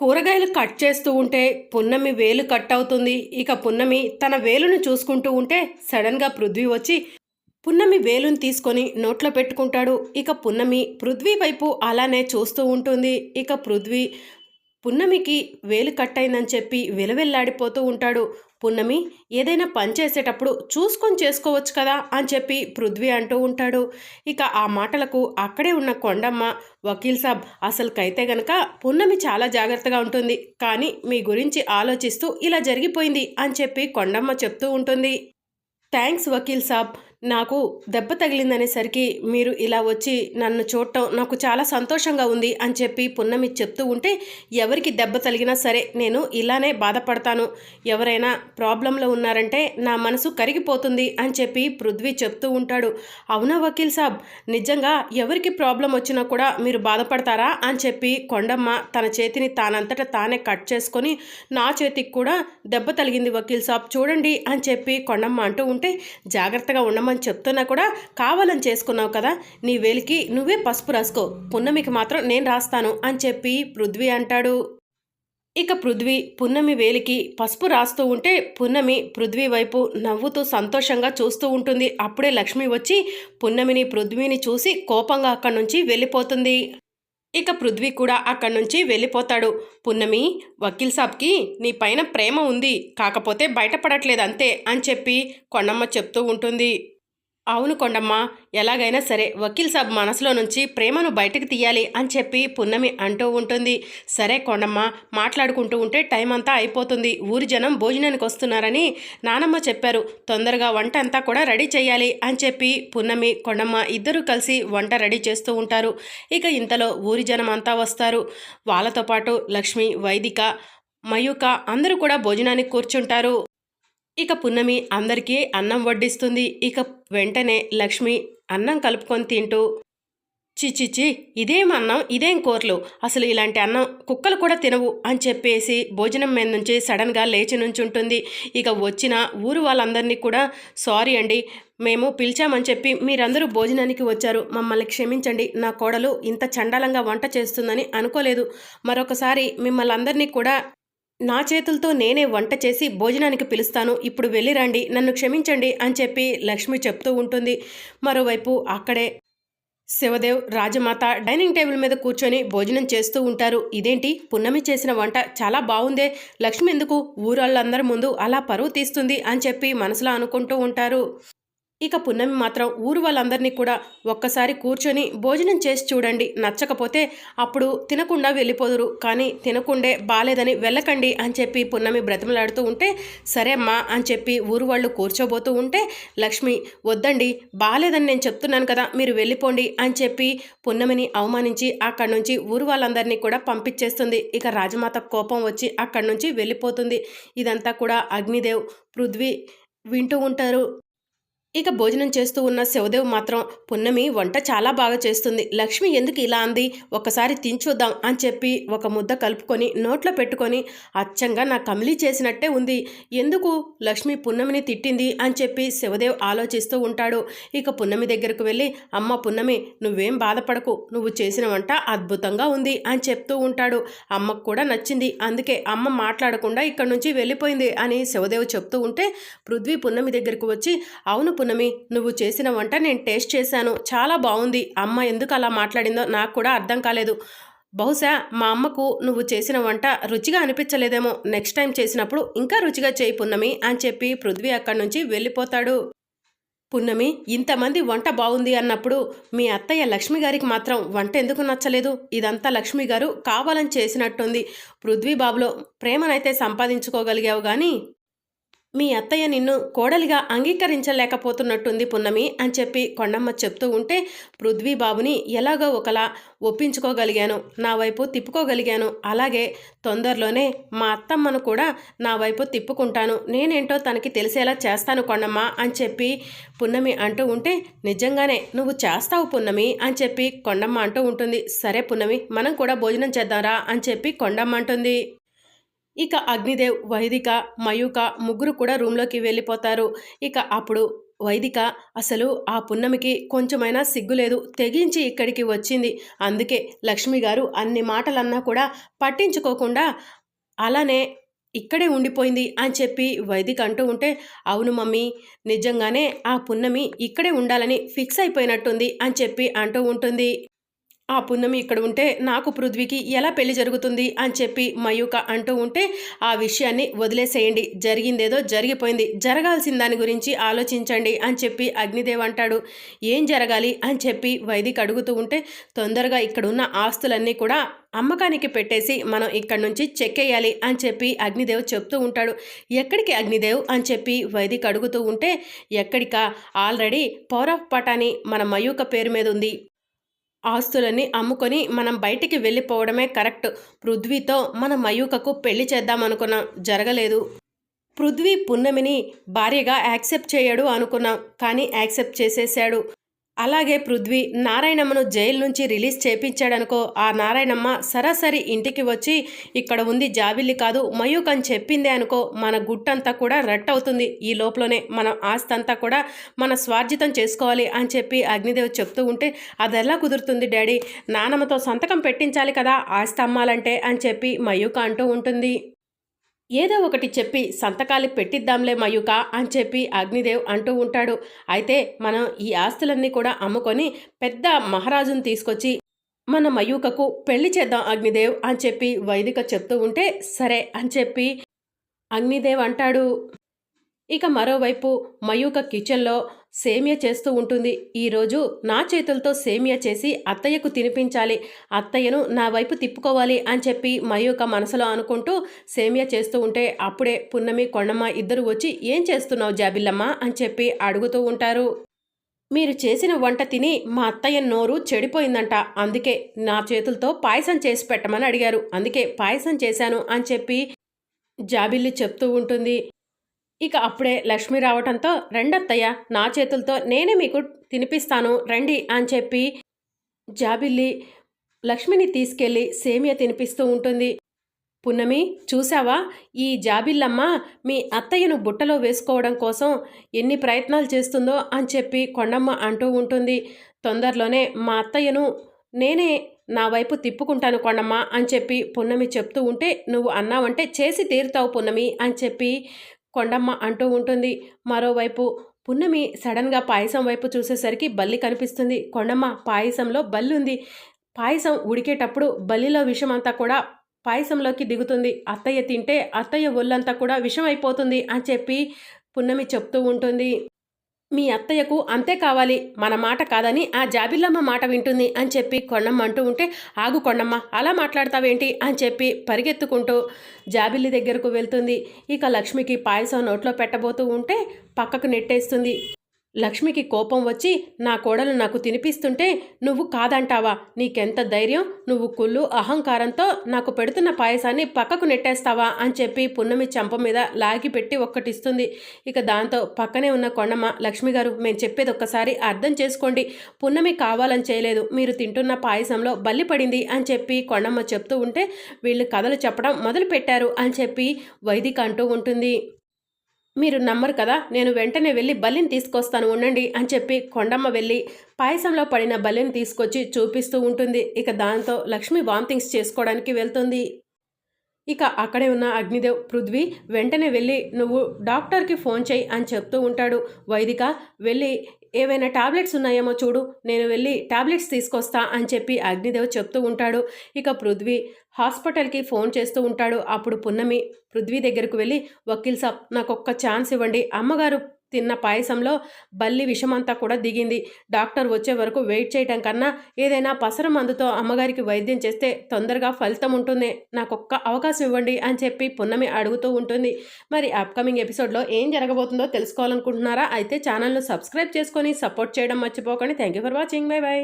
కూరగాయలు కట్ చేస్తూ ఉంటే పున్నమి వేలు కట్ అవుతుంది. ఇక పున్నమి తన వేలును చూసుకుంటూ ఉంటే సడన్గా పృథ్వీ వచ్చి పున్నమి వేలుని తీసుకొని నోట్లో పెట్టుకుంటాడు. ఇక పున్నమి పృథ్వీ వైపు అలానే చూస్తూ ఉంటుంది. ఇక పృథ్వీ పున్నమికి వేలు కట్ అయిందని చెప్పి విలవెల్లాడిపోతూ ఉంటాడు. పున్నమి ఏదైనా పని చేసేటప్పుడు చూసుకొని చేసుకోవచ్చు కదా అని చెప్పి పృథ్వీ అంటూ ఉంటాడు. ఇక ఆ మాటలకు అక్కడే ఉన్న కొండమ్మ వకీల్ సాబ్ అసలుకైతే గనక పున్నమి చాలా జాగ్రత్తగా ఉంటుంది. కానీ మీ గురించి ఆలోచిస్తూ ఇలా జరిగిపోయింది అని చెప్పి కొండమ్మ చెప్తూ ఉంటుంది. థ్యాంక్స్ వకీల్ సాబ్. నాకు దెబ్బ తగిలిందనేసరికి మీరు ఇలా వచ్చి నన్ను చూడటం నాకు చాలా సంతోషంగా ఉంది అని చెప్పి పున్నమి చెప్తూ ఉంటే ఎవరికి దెబ్బ తగిలినా సరే నేను ఇలానే బాధపడతాను. ఎవరైనా ప్రాబ్లంలో ఉన్నారంటే నా మనసు కరిగిపోతుంది అని చెప్పి పృథ్వీ చెప్తూ ఉంటాడు. అవునా వకీల్ సాబ్? నిజంగా ఎవరికి ప్రాబ్లం వచ్చినా కూడా మీరు బాధపడతారా అని చెప్పి కొండమ్మ తన చేతిని తానంతట తానే కట్ చేసుకొని నా చేతికి కూడా దెబ్బ తగిలింది వకీల్ సాబ్ చూడండి అని చెప్పి కొండమ్మ అంటూ ఉంటే జాగ్రత్తగా ఉండమని చెప్తున్నా కూడా కావాలని చేసుకున్నావు కదా. నీ వేలికి నువ్వే పసుపు రాసుకో. పున్నమికి మాత్రం నేను రాస్తాను అని చెప్పి పృథ్వీ అంటాడు. ఇక పృథ్వీ పున్నమి వేలికి పసుపు రాస్తూ ఉంటే పున్నమి పృథ్వీ వైపు నవ్వుతూ సంతోషంగా చూస్తూ ఉంటుంది. అప్పుడే లక్ష్మి వచ్చి పున్నమిని పృథ్వీని చూసి కోపంగా అక్కడి నుంచి వెళ్ళిపోతుంది. ఇక పృథ్వీ కూడా అక్కడి నుంచి వెళ్ళిపోతాడు. పున్నమి వకీల్ సాబ్కి నీ పైన ప్రేమ ఉంది. కాకపోతే బయటపడట్లేదు అంతే అని చెప్పి కొండమ్మ చెప్తూ ఉంటుంది. అవును కొండమ్మ ఎలాగైనా సరే వకీల్ సాబ్ మనసులో నుంచి ప్రేమను బయటకు తీయాలి అని చెప్పి పున్నమి అంటూ ఉంటుంది. సరే కొండమ్మ మాట్లాడుకుంటూ ఉంటే టైం అంతా అయిపోతుంది. ఊరి జనం భోజనానికి వస్తున్నారని నానమ్మ చెప్పారు. తొందరగా వంట అంతా కూడా రెడీ చేయాలి అని చెప్పి పున్నమి కొండమ్మ ఇద్దరూ కలిసి వంట రెడీ చేస్తూ ఉంటారు. ఇక ఇంతలో ఊరి జనం అంతా వస్తారు. వాళ్ళతో పాటు లక్ష్మి వైదిక మయూక అందరూ కూడా భోజనానికి కూర్చుంటారు. ఇక పున్నమి అందరికీ అన్నం వడ్డిస్తుంది. ఇక వెంటనే లక్ష్మి అన్నం కలుపుకొని తింటూ చిచిచి ఇదేం అన్నం? ఇదేం కూరలు? అసలు ఇలాంటి అన్నం కుక్కలు కూడా తినవు అని చెప్పేసి భోజనం మీద నుంచి సడన్గా లేచి నుంచుంటుంది. ఇక వచ్చిన ఊరు వాళ్ళందరినీ కూడా సారీ అండి మేము పిలిచామని చెప్పి మీరందరూ భోజనానికి వచ్చారు. మమ్మల్ని క్షమించండి. నా కోడలు ఇంత చండాలంగా వంట చేస్తుందని అనుకోలేదు. మరొకసారి మిమ్మల్ని అందరినీ కూడా నా చేతులతో నేనే వంట చేసి భోజనానికి పిలుస్తాను. ఇప్పుడు వెళ్ళిరండి నన్ను క్షమించండి అని చెప్పి లక్ష్మి చెప్తూ ఉంటుంది. మరోవైపు అక్కడే శివదేవ్ రాజమాత డైనింగ్ టేబుల్ మీద కూర్చొని భోజనం చేస్తూ ఉంటారు. ఇదేంటి? పున్నమి చేసిన వంట చాలా బాగుందే. లక్ష్మి ఎందుకు? ఊరాళ్ళందరి ముందు అలా పరువు తీస్తుంది అని చెప్పి మనసులో అనుకుంటూ ఉంటారు. ఇక పున్నమి మాత్రం ఊరు వాళ్ళందరినీ కూడా ఒక్కసారి కూర్చొని భోజనం చేసి చూడండి. నచ్చకపోతే అప్పుడు తినకుండా వెళ్ళిపోదురు. కానీ తినకుండే బాలేదని వెళ్ళకండి అని చెప్పి పున్నమి బ్రతిమలాడుతూ ఉంటే సరే అమ్మా అని చెప్పి ఊరు వాళ్ళు కూర్చోబోతూ ఉంటే లక్ష్మి వద్దండి బాలేదని నేను చెప్తున్నాను కదా మీరు వెళ్ళిపోండి అని చెప్పి పున్నమిని అవమానించి అక్కడి నుంచి ఊరు వాళ్ళందరినీ కూడా పంపించేస్తుంది. ఇక రాజమాత కోపం వచ్చి అక్కడి నుంచి వెళ్ళిపోతుంది. ఇదంతా కూడా అగ్నిదేవ్ పృథ్వీ వింటూ ఉంటారు. ఇక భోజనం చేస్తూ ఉన్న శివదేవ్ మాత్రం పున్నమి వంట చాలా బాగా చేస్తుంది. లక్ష్మి ఎందుకు ఇలా అంది? ఒకసారి తించూద్దాం అని చెప్పి ఒక ముద్ద కలుపుకొని నోట్లో పెట్టుకొని అచ్చంగా నా కమిలీ చేసినట్టే ఉంది. ఎందుకు లక్ష్మి పున్నమిని తిట్టింది? అని చెప్పి శివదేవ్ ఆలోచిస్తూ ఉంటాడు. ఇక పున్నమి దగ్గరకు వెళ్ళి అమ్మ పున్నమి నువ్వేం బాధపడకు. నువ్వు చేసిన వంట అద్భుతంగా ఉంది అని చెప్తూ ఉంటాడు. అమ్మకు కూడా నచ్చింది. అందుకే అమ్మ మాట్లాడకుండా ఇక్కడి నుంచి వెళ్ళిపోయింది అని శివదేవ్ చెప్తూ ఉంటే పృథ్వీ పున్నమి దగ్గరకు వచ్చి అవును పున్నమి నువ్వు చేసిన వంట నేను టేస్ట్ చేశాను. చాలా బాగుంది అమ్మ ఎందుకు అలా మాట్లాడిందో నాకు కూడా అర్థం కాలేదు. బహుశా మా అమ్మకు నువ్వు చేసిన వంట రుచిగా అనిపించలేదేమో. నెక్స్ట్ టైం చేసినప్పుడు ఇంకా రుచిగా చేయి పున్నమి అని చెప్పి పృథ్వీ అక్కడి నుంచి వెళ్ళిపోతాడు. పున్నమి ఇంతమంది వంట బాగుంది అన్నప్పుడు మీ అత్తయ్య లక్ష్మి గారికి మాత్రం వంట ఎందుకు నచ్చలేదు? ఇదంతా లక్ష్మి గారు కావాలని చేసినట్టుంది. పృథ్వీ బాబులో ప్రేమనైతే సంపాదించుకోగలిగావు కానీ మీ అత్తయ్య నిన్ను కోడలిగా అంగీకరించలేకపోతున్నట్టుంది పున్నమి అని చెప్పి కొండమ్మ చెప్తూ ఉంటే పృథ్వీ బాబుని ఎలాగో ఒకలా ఒప్పించుకోగలిగాను నా వైపు తిప్పుకోగలిగాను. అలాగే తొందరలోనే మా అత్తమ్మను కూడా నా వైపు తిప్పుకుంటాను. నేనేంటో తనకి తెలిసేలా చేస్తాను కొండమ్మ అని చెప్పి పున్నమి అంటూ ఉంటే నిజంగానే నువ్వు చేస్తావు పున్నమి అని చెప్పి కొండమ్మ అంటూ ఉంటుంది. సరే పున్నమి మనం కూడా భోజనం చేద్దాంరా అని చెప్పి కొండమ్మ అంటుంది. ఇక అగ్నిదేవ్ వైదిక మయూక ముగ్గురు కూడా రూమ్లోకి వెళ్ళిపోతారు. ఇక అప్పుడు వైదిక అసలు ఆ పున్నమికి కొంచెమైనా సిగ్గులేదు తెగించి ఇక్కడికి వచ్చింది. అందుకే లక్ష్మి గారు అన్ని మాటలన్నా కూడా పట్టించుకోకుండా అలానే ఇక్కడే ఉండిపోయింది అని చెప్పి వైదిక అంటూ ఉంటే అవును మమ్మీ నిజంగానే ఆ పున్నమి ఇక్కడే ఉండాలని ఫిక్స్ అయిపోయినట్టుంది అని చెప్పి అంటూ ఉంటుంది. ఆ పున్నమి ఇక్కడ ఉంటే నాకు పృథ్వీకి ఎలా పెళ్ళి జరుగుతుంది అని చెప్పి మయూక అంటూ ఉంటే ఆ విషయాన్ని వదిలేసేయండి. జరిగిందేదో జరిగిపోయింది. జరగాల్సిన దాని గురించి ఆలోచించండి అని చెప్పి అగ్నిదేవ్ అంటాడు. ఏం జరగాలి అని చెప్పి వైదిక్ అడుగుతూ ఉంటే తొందరగా ఇక్కడున్న ఆస్తులన్నీ కూడా అమ్మకానికి పెట్టేసి మనం ఇక్కడి నుంచి చెక్కేయాలి అని చెప్పి అగ్నిదేవ్ చెప్తూ ఉంటాడు. ఎక్కడికి అగ్నిదేవ్ అని చెప్పి వైదిక్ అడుగుతూ ఉంటే ఎక్కడికా? ఆల్రెడీ పవర్ పటాని మన మయూక పేరు మీద ఉంది. ఆస్తులని అమ్ముకొని మనం బయటికి వెళ్ళిపోవడమే కరెక్ట్. పృథ్వీతో మన మయూకకు పెళ్ళి చేద్దామనుకున్నాం. జరగలేదు. పృథ్వీ పున్నమిని భార్యగా యాక్సెప్ట్ చేయడు అనుకున్నాం. కానీ యాక్సెప్ట్ చేసేసాడు అలాగే పృథ్వీ నారాయణమ్మను జైలు నుంచి రిలీజ్ చేపించాడనుకో ఆ నారాయణమ్మ సరాసరి ఇంటికి వచ్చి ఇక్కడ ఉంది జాబిల్లి కాదు మయూక్ అని చెప్పిందే అనుకో మన గుట్టంతా కూడా రట్ అవుతుంది ఈ లోపలనే మన ఆస్తి అంతా కూడా మన స్వార్జితం చేసుకోవాలి అని చెప్పి అగ్నిదేవ్ చెప్తూ ఉంటే అది ఎలా కుదురుతుంది డాడీ? నానమ్మతో సంతకం పెట్టించాలి కదా ఆస్తి అమ్మాలంటే అని చెప్పి మయూక అంటూ ఉంటుంది. ఏదో ఒకటి చెప్పి సంతకాలు పెట్టిద్దాంలే మయూక అని చెప్పి అగ్నిదేవ్ అంటూ ఉంటాడు. అయితే మనం ఈ ఆస్తులన్నీ కూడా అమ్ముకొని పెద్ద మహారాజును తీసుకొచ్చి మన మయూకకు పెళ్ళి చేద్దాం అగ్నిదేవ్ అని చెప్పి వైదిక చెప్తూ ఉంటే సరే అని చెప్పి అగ్నిదేవ్ అంటాడు. ఇక మరోవైపు మయూక కిచెన్లో సేమియా చేస్తూ ఉంటుంది. ఈరోజు నా చేతులతో సేమియా చేసి అత్తయ్యకు తినిపించాలి. అత్తయ్యను నా వైపు తిప్పుకోవాలి అని చెప్పి మయూక మనసులో అనుకుంటూ సేమియా చేస్తూ ఉంటే అప్పుడే పున్నమి కొండమ్మ ఇద్దరు వచ్చి ఏం చేస్తున్నావు జాబిల్లమ్మ? అని చెప్పి అడుగుతూ ఉంటారు. మీరు చేసిన వంట తిని మా అత్తయ్య నోరు చెడిపోయిందంట. అందుకే నా చేతులతో పాయసం చేసి పెట్టమని అడిగారు. అందుకే పాయసం చేశాను అని చెప్పి జాబిల్లి చెప్తూ ఉంటుంది. ఇక అప్పుడే లక్ష్మి రావటంతో రెండత్తయ్య నా చేతులతో నేనే మీకు తినిపిస్తాను రండి అని చెప్పి జాబిల్లి లక్ష్మిని తీసుకెళ్ళి సేమియా తినిపిస్తూ ఉంటుంది. పున్నమి చూసావా ఈ జాబిల్లమ్మ మీ అత్తయ్యను బుట్టలో వేసుకోవడం కోసం ఎన్ని ప్రయత్నాలు చేస్తుందో అని చెప్పి కొండమ్మ అంటూ ఉంటుంది. తొందరలోనే మా అత్తయ్యను నేనే నా వైపు తిప్పుకుంటాను కొండమ్మ అని చెప్పి పున్నమి చెప్తూ ఉంటే నువ్వు అన్నావంటే చేసి తీరుతావు పున్నమి అని చెప్పి కొండమ్మ అంటూ ఉంటుంది. మరోవైపు పున్నమి సడన్గా పాయసం వైపు చూసేసరికి బల్లి కనిపిస్తుంది. కొండమ్మ పాయసంలో బల్లి ఉంది పాయసం ఉడికేటప్పుడు బల్లిలో విషం అంతా కూడా పాయసంలోకి దిగుతుంది. అత్తయ్య తింటే అత్తయ్య ఒళ్ళంతా కూడా విషం అయిపోతుంది అని చెప్పి పున్నమి చెప్తూ ఉంటుంది. మీ అత్తయ్యకు అంతే కావాలి మన మాట కాదని ఆ జాబిల్లమ్మ మాట వింటుంది అని చెప్పి కొండమ్మ అంటూ ఉంటే ఆగు కొండమ్మ అలా మాట్లాడతావేంటి? అని చెప్పి పరిగెత్తుకుంటూ జాబిల్లి దగ్గరకు వెళ్తుంది. ఇక లక్ష్మికి పాయసం నోట్లో పెట్టబోతూ ఉంటే పక్కకు నెట్టేస్తుంది. లక్ష్మికి కోపం వచ్చి నా కోడలు నాకు తినిపిస్తుంటే నువ్వు కాదంటావా? నీకెంత ధైర్యం? నువ్వు కుళ్ళు అహంకారంతో నాకు పెడుతున్న పాయసాన్ని పక్కకు నెట్టేస్తావా? అని చెప్పి పున్నమి చంప మీద లాగి పెట్టి ఒక్కటిస్తుంది. ఇక దాంతో పక్కనే ఉన్న కొండమ్మ లక్ష్మి గారు మేము చెప్పేది ఒక్కసారి అర్థం చేసుకోండి. పున్నమి కావాలని చేయలేదు. మీరు తింటున్న పాయసంలో బల్లి పడింది అని చెప్పి కొండమ్మ చెప్తూ ఉంటే వీళ్ళు కథలు చెప్పడం మొదలు పెట్టారు అని చెప్పి వైదిక అంటూ ఉంటుంది. మీరు నమ్మరు కదా నేను వెంటనే వెళ్ళి బల్లిని తీసుకొస్తాను ఉండండి అని చెప్పి కొండమ్మ వెళ్ళి పాయసంలో పడిన బల్లిని తీసుకొచ్చి చూపిస్తూ ఉంటుంది. ఇక దాంతో లక్ష్మి వామిటింగ్స్ చేసుకోవడానికి వెళ్తుంది. ఇక అక్కడే ఉన్న అగ్నిదేవ్ పృథ్వీ వెంటనే వెళ్ళి నువ్వు డాక్టర్కి ఫోన్ చేయి అని చెప్తూ ఉంటాడు. వైదిక వెళ్ళి ఏవైనా టాబ్లెట్స్ ఉన్నాయేమో చూడు నేను వెళ్ళి టాబ్లెట్స్ తీసుకొస్తా అని చెప్పి అగ్నిదేవ్ చెప్తూ ఉంటాడు. ఇక పృథ్వీ హాస్పిటల్కి ఫోన్ చేస్తూ ఉంటాడు. అప్పుడు పున్నమి పృథ్వీ దగ్గరకు వెళ్ళి వకీల్ సాబ్ నాకు ఒక్క ఛాన్స్ ఇవ్వండి. అమ్మగారు తిన్న పాయసంలో బల్లి విషమంతా కూడా దిగింది. డాక్టర్ వచ్చే వరకు వెయిట్ చేయటం కన్నా ఏదైనా పసర మందుతో అమ్మగారికి వైద్యం చేస్తే తొందరగా ఫలితం ఉంటుంది. నాకు ఒక్క అవకాశం ఇవ్వండి అని చెప్పి పున్నమి అడుగుతూ ఉంటుంది. మరి అప్కమింగ్ ఎపిసోడ్లో ఏం జరగబోతుందో తెలుసుకోవాలనుకుంటున్నారా? అయితే ఛానల్ను సబ్స్క్రైబ్ చేసుకొని సపోర్ట్ చేయడం మర్చిపోకండి. Thank you for watching bye bye